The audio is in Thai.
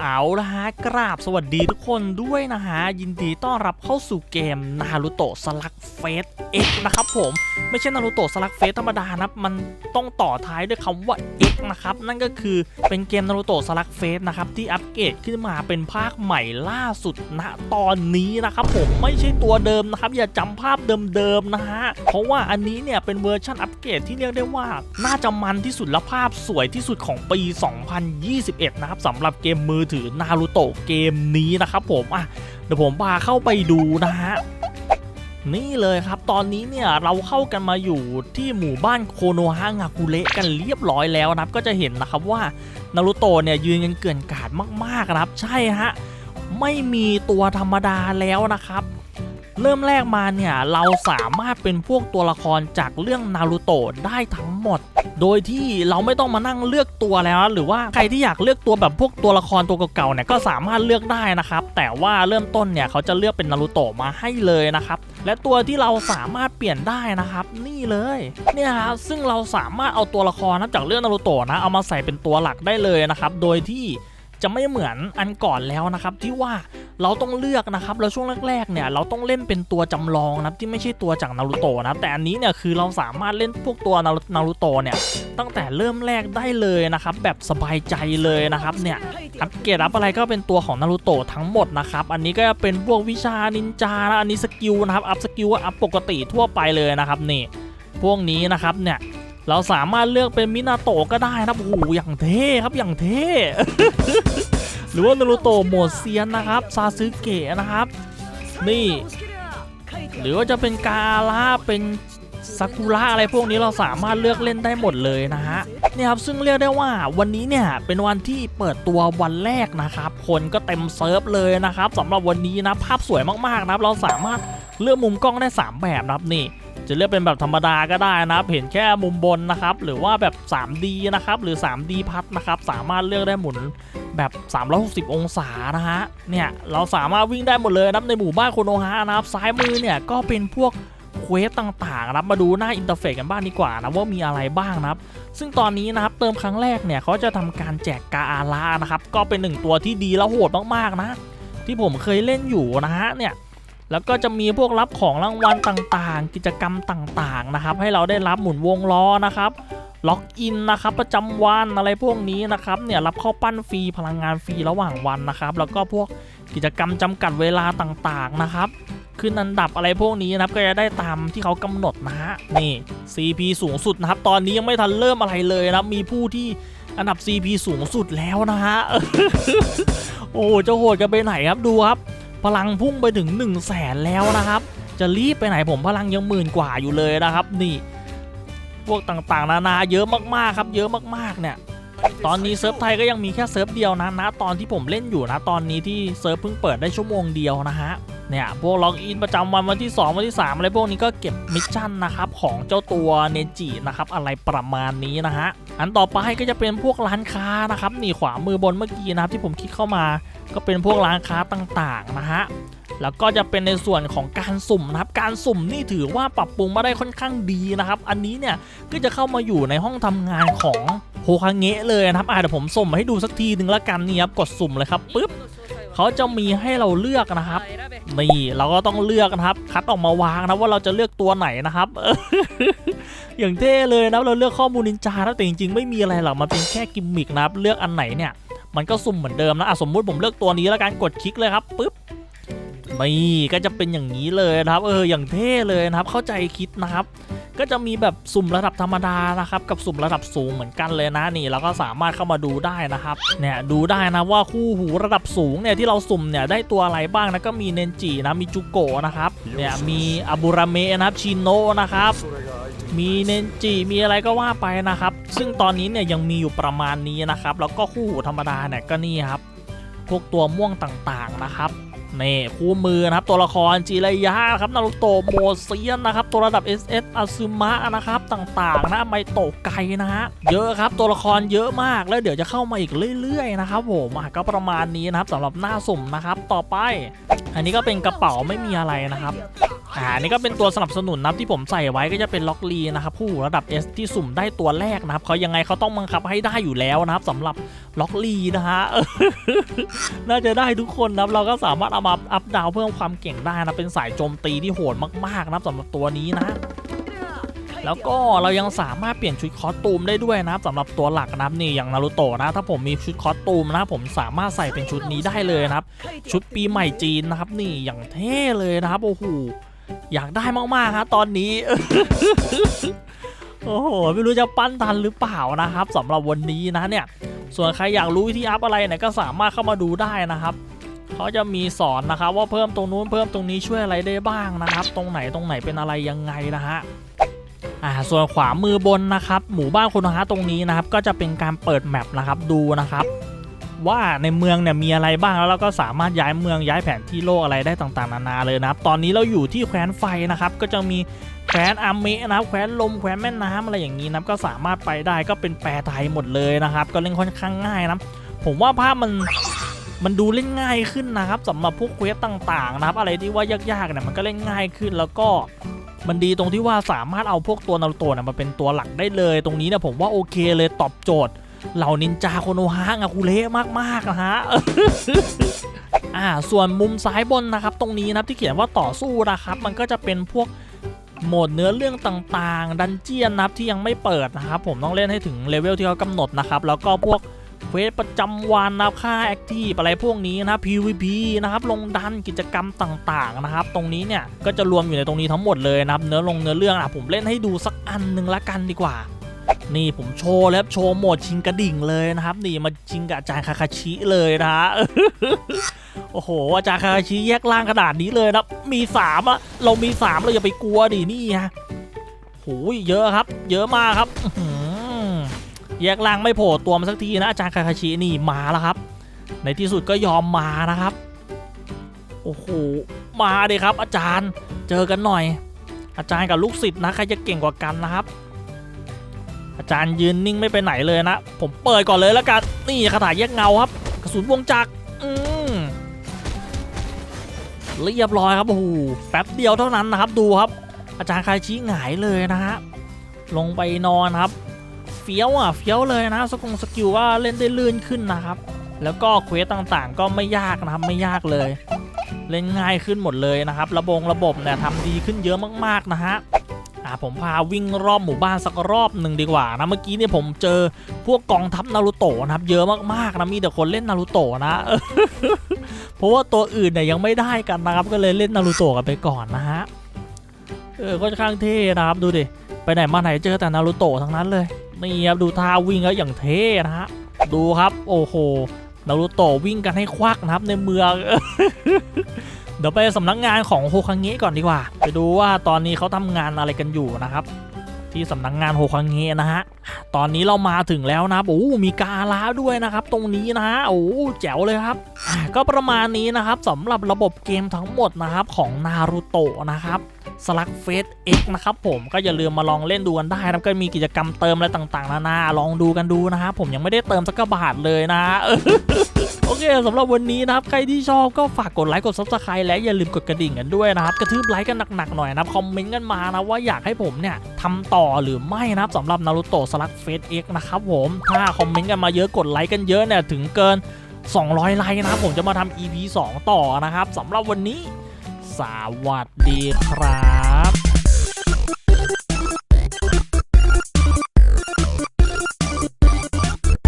เอาละฮะกราบสวัสดีทุกคนด้วยนะฮะ ยินดีต้อนรับเข้าสู่เกมนารูโตะสลักเฟสเอ็กนะครับผม ไม่ใช่นารูโตะสลักเฟสธรรมดานะมันต้องต่อท้ายด้วยคำว่า X นะครับ นั่นก็คือเป็นเกมนารูโตะสลักเฟสนะครับที่อัปเกรดขึ้นมาเป็นภาคใหม่ล่าสุดณตอนนี้นะครับผมไม่ใช่ตัวเดิมนะครับ อย่าจำภาพเดิมๆนะฮะ เพราะว่าอันนี้เนี่ยเป็นเวอร์ชันอัปเกรดที่เรียกได้ว่า น่าจะมันที่สุดและภาพสวยที่สุดของปี 2021 นะครับสำหรับเกมมือถือนารูโตะเกมนี้นะครับผมอะเดี๋ยวผมพาเข้าไปดูนะฮะนี่เลยครับตอนนี้เนี่ยเราเข้ากันมาอยู่ที่หมู่บ้านโคโนฮางากุเระกันเรียบร้อยแล้วนะครับ ก็จะเห็นนะครับว่านารูโตะเนี่ยยืนกันเกลื่อนกลาดมากๆนะครับ ใช่ฮะไม่มีตัวธรรมดาแล้วนะครับ เริ่มแรกมาเนี่ยเราสามารถเป็นพวกตัวละครจากเรื่องนารูโตะได้ทั้งหมด โดยที่เราไม่ต้องมานั่งเลือกตัวแล้ว หรือว่าใครที่อยากเลือกตัวแบบพวกตัวละครตัวเก่าๆเนี่ยก็สามารถเลือกได้นะครับ แต่ว่าเริ่มต้นเนี่ยเขาจะเลือกเป็นนารูโตะมาให้เลยนะครับและตัวที่เราสามารถเปลี่ยนได้นะครับ นี่เลยเนี่ยครับซึ่งเราสามารถเอาตัวละครนะจากเรื่องนารูโตะนะเอามาใส่เป็นตัวหลักได้เลยนะครับโดยที่ จะไม่เหมือนอันก่อนแล้วนะครับ ที่ว่าเราต้องเลือกนะครับแล้วช่วงแรกๆเนี่ยเราต้องเล่นเป็นตัวจำลองนะครับที่ไม่ใช่ตัวจากนารูโตะนะแต่อันนี้เนี่ยคือเราสามารถเล่นพวกตัวนารูโตะเนี่ยตั้งแต่เริ่มแรกได้เลยนะครับแบบสบายใจเลยนะครับเนี่ยอัปเกรดอัพอะไรก็เป็นตัวของนารูโตะทั้งหมดนะครับอันนี้ก็เป็นพวกวิชานินจานะอันนี้สกิลนะครับอัพสกิลอัพปกติทั่วไปเลยนะครับนี่พวกนี้นะครับเนี่ย เราสามารถเลือกเป็นมินาโตะก็ได้นะครับโอ้โหอย่างเท่ครับอย่างเท่หรือว่านารูโตะโหมดเซียนนะครับซาซึเกะนะครับ นี่ หรือว่าจะเป็นกาล่าเป็นซากุระอะไรพวกนี้เราสามารถเลือกเล่นได้หมดเลยนะฮะเนี่ยครับซึ่งเรียกได้ว่าวันนี้เนี่ยเป็นวันที่เปิดตัววันแรกนะครับ คนก็เต็มเซิร์ฟเลยนะครับสำหรับวันนี้นะภาพสวยมากๆนะครับ เราสามารถเลือกมุมกล้องได้ 3 แบบนะครับนี่ จะเลือกเป็นแบบธรรมดาก็ได้นะครับ เห็นแค่มุมบนนะครับ หรือว่าแบบ 3D นะครับ หรือ 3D พัดนะครับ สามารถเลือกได้หมุนแบบ 360 องศานะฮะ เนี่ย เราสามารถวิ่งได้หมดเลยนะในหมู่บ้านโคโนฮะนะครับ ซ้ายมือเนี่ยก็เป็นพวกเควสต่างๆนะครับมาดูหน้าอินเทอร์เฟซกันบ้างดีกว่านะว่ามีอะไรบ้างนะครับ ซึ่งตอนนี้นะครับเติมครั้งแรกเนี่ยเขาจะทำการแจกกาอารานะครับ ก็เป็นหนึ่งตัวที่ดีและโหดมากๆนะ ที่ผมเคยเล่นอยู่นะฮะเนี่ย แล้วก็จะมีพวกรับของรางวัลต่างๆ กิจกรรมต่างๆนะครับ ให้เราได้รับหมุนวงล้อนะครับล็อกอินนะครับประจำวันอะไรพวกนี้นะครับเนี่ยรับข้าปั้นฟรีพลังงานฟรีระหว่างวันนะครับ แล้วก็พวกกิจกรรมจำกัดเวลาต่างๆนะครับขึ้นอันดับอะไรพวกนี้นะครับก็จะได้ตามที่เขากำหนดนะฮะนี่ CP สูงสุดนะครับ ตอนนี้ยังไม่ทันเริ่มอะไรเลยนะมีผู้ที่อันดับ CP สูงสุดแล้วนะฮะโอ้จะโหดกันไปไหนครับดูครับ พลังพุ่งไปถึง 1 0 0 0 0แสนแล้วนะครับ จะรีบไปไหนผมพลังยังหมื่นกว่าอยู่เลยนะครับ นี่ พวกต่างๆ นานาเยอะมากๆครับ เยอะมากๆเนี่ย ตอนนี้เซิร์ฟไทยก็ยังมีแค่เซิร์ฟเดียวนะนะตอนที่ผมเล่นอยู่นะ ตอนนี้ที่เซิร์ฟเพิ่งเปิดได้ชั่วโมงเดียวนะฮะ เนี่ยพวกล็อกอินประจำวันวันที่ 2 วันที่ 3 อะไรพวกนี้ก็เก็บมิชชั่นนะครับของเจ้าตัวเนจินะครับอะไรประมาณนี้นะฮะอันต่อไปก็จะเป็นพวกร้านค้านะครับนี่ขวามือบนเมื่อกี้นะครับที่ผมคลิกเข้ามา ก็เป็นพวกร้านค้าต่างๆนะฮะแล้วก็จะเป็นในส่วนของการสุ่มนะครับ การสุ่มนี่ถือว่าปรับปรุงมาได้ค่อนข้างดีนะครับ อันนี้เนี่ยก็จะเข้ามาอยู่ในห้องทำงานของโฮคาเงะเลยนะครับอะเดี๋ยวผมสุ่มให้ดูสักทีหนึ่งละกันนี่ครับกดสุ่มเลยครับปุ๊บเขาจะมีให้เราเลือกนะครับ นี่เราก็ต้องเลือกนะครับ คัดออกมาวางนะว่าเราจะเลือกตัวไหนนะครับอย่างเท่เลยนะเราเลือกข้อมูลนินจานะแต่จริงๆ ไม่มีอะไรหรอกมันเป็นแค่กิมมิกนะครับเลือกอันไหนเนี่ย มันก็สุ่มเหมือนเดิมนะะสมมุติผมเลือกตัวนี้แล้วกันกดคลิกเลยครับปุ๊บ นี่ก็จะเป็นอย่างนี้เลยนะครับ เอออย่างเท่เลยนะครับ เข้าใจคิดนะครับ ก็จะมีแบบสุ่มระดับธรรมดานะครับ กับสุ่มระดับสูงเหมือนกันเลยนะนี่เราก็สามารถเข้ามาดูได้นะครับเนี่ยดูได้นะว่าคู่หูระดับสูงเนี่ยที่เราสุ่มเนี่ยได้ตัวอะไรบ้างนะก็มีเนนจินะมีจูโกะนะครับเนี่ยมีอาบุราเมะนะครับชิโนะนะครับมีเนนจิมีอะไรก็ว่าไปนะครับ ซึ่งตอนนี้เนี่ยยังมีอยู่ประมาณนี้นะครับ แล้วก็คู่หูธรรมดาเนี่ยก็นี่ครับพวกตัวม่วงต่างๆนะครับ นี่คู่มือนะครับ ตัวละครจิรยะครับนารุโตโมเซียนนะครับ ตัวระดับ SS อาซึมะนะครับ ต่างๆ นะไมโตกไกนะฮะเยอะครับตัวละครเยอะมากแล้วเดี๋ยวจะเข้ามาอีกเรื่อยๆนะครับผมก็ประมาณนี้นะครับสำหรับหน้าสุ่มนะครับ ต่อไป อันนี้ก็เป็นกระเป๋าไม่มีอะไรนะครับ อ่านี่ก็เป็นตัวสนับสนุนนะครับที่ผมใส่ไว้ก็จะเป็นล็อกลีนะครับผู้ระดับ S ที่สุ่มได้ตัวแรกนะครับเขายังไงเขาต้องบังคับให้ได้อยู่แล้วนะครับสำหรับล็อกลีนะฮะน่าจะได้ทุกคนนะครับเราก็สามารถเอามาอัพดาวเพิ่มความเก่งได้นะเป็นสายโจมตีที่โหดมากๆนะครับสำหรับตัวนี้นะแล้วก็เรายังสามารถเปลี่ยนชุดคอสตูมได้ด้วยนะครับสำหรับตัวหลักนะครับนี่อย่างนารูโตะนะถ้าผมมีชุดคอสตูมนะผมสามารถใส่เป็นชุดนี้ได้เลยนะครับ ชุดปีใหม่จีนนะครับ นี่อย่างเท่เลยนะครับโอ้โห อยากได้มากๆฮะตอนนี้ โอ้โห ไม่รู้จะปั้นทันหรือเปล่านะครับสำหรับวันนี้นะเนี่ย ส่วนใครอยากรู้วิธีอัพอะไรเนี่ยก็สามารถเข้ามาดูได้นะครับเขาจะมีสอนนะครับ ว่าเพิ่มตรงนู้นเพิ่มตรงนี้ช่วยอะไรได้บ้างนะครับ ตรงไหนตรงไหนเป็นอะไรยังไงนะฮะอ่าส่วนขวามือบนนะครับ หมู่บ้านคุณฮะตรงนี้นะครับ ก็จะเป็นการเปิดแมปนะครับดูนะครับ ว่าในเมืองเนี่ยมีอะไรบ้างแล้วเราก็สามารถย้ายเมืองย้ายแผนที่โลกอะไรได้ต่างๆนานาเลยนะครับ ตอนนี้เราอยู่ที่แคว้นไฟนะครับ ก็จะมีแคว้นอาเมะนะครับแคว้นลมแคว้นแม่น้ำอะไรอย่างนี้นะครับก็สามารถไปได้ก็เป็นแปลไทยหมดเลยนะครับ ก็เล่นค่อนข้างง่ายนะผมว่าภาพมันมันดูเล่นง่ายขึ้นนะครับสำหรับพวกเควสต่างๆนะครับ อะไรที่ว่ายากๆเนี่ยมันก็เล่นง่ายขึ้นแล้วก็มันดีตรงที่ว่าสามารถเอาพวกตัวนารูโตะมาเป็นตัวหลักได้เลย ตรงนี้เนี่ยผมว่าโอเคเลยตอบโจทย์ เหล่านินจาโคโนฮะอากุเละมากๆนะฮะอ่าส่วนมุมซ้ายบนนะครับ ตรงนี้นะครับที่เขียนว่าต่อสู้นะครับ มันก็จะเป็นพวกโหมดเนื้อเรื่องต่างๆ ดันเจียนนะครับที่ยังไม่เปิดนะครับ ผมต้องเล่นให้ถึงเลเวลที่เขากำหนดนะครับ แล้วก็พวกเควสประจำวันนะครับค่าแอคทีฟอะไรพวกนี้นะครับ PVP นะครับ ลงดันกิจกรรมต่างๆนะครับ ตรงนี้เนี่ยก็จะรวมอยู่ในตรงนี้ทั้งหมดเลยนะครับ เนื้อลงเนื้อเรื่องอะผมเล่นให้ดูสักอันหนึ่งละกันดีกว่า นี่ผมโชว์แล้วโชว์หมดชิงกระดิ่งเลยนะครับ นี่มาชิงกับอาจารย์คาคาชิเลยนะฮะโอ้โหอาจารย์คาคาชิแยกล่างขนาดนี้เลยนะมีสามอะเรามีสามเราอย่าไปกลัวดินี่ฮะโหยเยอะครับ เยอะมากครับแยกล่างไม่โผล่ตัวมาสักทีนะอาจารย์คาคาชินี่มาแล้วครับ ในที่สุดก็ยอมมานะครับโอ้โหมาเลยครับ อาจารย์เจอกันหน่อย อาจารย์กับลูกศิษย์นะใครจะเก่งกว่ากันนะครับ อาจารย์ยืนนิ่งไม่ไปไหนเลยนะ ผมเปิดก่อนเลยแล้วกัน นี่คาถาแยกเงาครับ กระสุนวงจักรอืมเรียบร้อยครับโอ้โหแป๊บเดียวเท่านั้นนะครับ ดูครับ อาจารย์คายชี้หงายเลยนะฮะลงไปนอนครับ เฟี้ยวอะเฟี้ยวเลยนะสกงสกิลว่าเล่นได้ลื่นขึ้นนะครับ แล้วก็เควสต่างๆ ก็ไม่ยากนะครับไม่ยากเลย เล่นง่ายขึ้นหมดเลยนะครับ ระบบระบบเนี่ยทำดีขึ้นเยอะมากๆนะฮะ อ่าผมพาวิ่งรอบหมู่บ้านสักรอบหนึ่งดีกว่านะเมื่อกี้เนี่ยผมเจอพวกกองทัพนารูโตะนะครับเยอะมากๆนะมีแต่คนเล่นนารูโตะนะเพราะว่าตัวอื่นเนี่ยยังไม่ได้กันนะครับ ก็เลยเล่นนารูโตะกันไปก่อนนะฮะเออค่อนข้างเท่นะครับดูดิไปไหนมาไหนเจอแต่นารูโตะทั้งนั้นเลยนี่ครับดูท่าวิ่งแล้วอย่างเท่นะฮะดูครับโอ้โหนารูโตะวิ่งกันให้ควักนะครับในเมือง เดี๋ยวไปสำนักงานของโฮคังเงะก่อนดีกว่า ไปดูว่าตอนนี้เขาทำงานอะไรกันอยู่นะครับ ที่สำนักงานโฮคังเงะนะฮะตอนนี้เรามาถึงแล้วนะโอ้มีกาลาด้วยนะครับ ตรงนี้นะฮะโอ้แจ๋วเลยครับ ก็ประมาณนี้นะครับสำหรับระบบเกมทั้งหมดนะครับของนารูโตะนะครับ สลักเฟสเอ็กนะครับผมก็อย่าลืมมาลองเล่นดูกันได้นะก็มีกิจกรรมเติมอะไรต่างๆนานาลองดูกันดูนะครับผมยังไม่ได้เติมสักกระบาทเลยนะโอเคสำหรับวันนี้นะครับ ใครที่ชอบก็ฝากกดไลค์กด subscribe และอย่าลืมกดกระดิ่งกันด้วยนะครับ กระทืบไลค์กันหนักๆหน่อยนะครับ คอมเมนต์กันมานะว่าอยากให้ผมเนี่ยทำต่อหรือไม่นะครับสำหรับนารูโตะสลักเฟสเอ็กนะครับผมถ้าคอมเมนต์กันมาเยอะกดไลค์กันเยอะเนี่ยถึงเกิน 200 ไลค์นะครับผมจะมาทำ EP 2 ต่อนะครับสำหรับวันนี้ สวัสดีครับ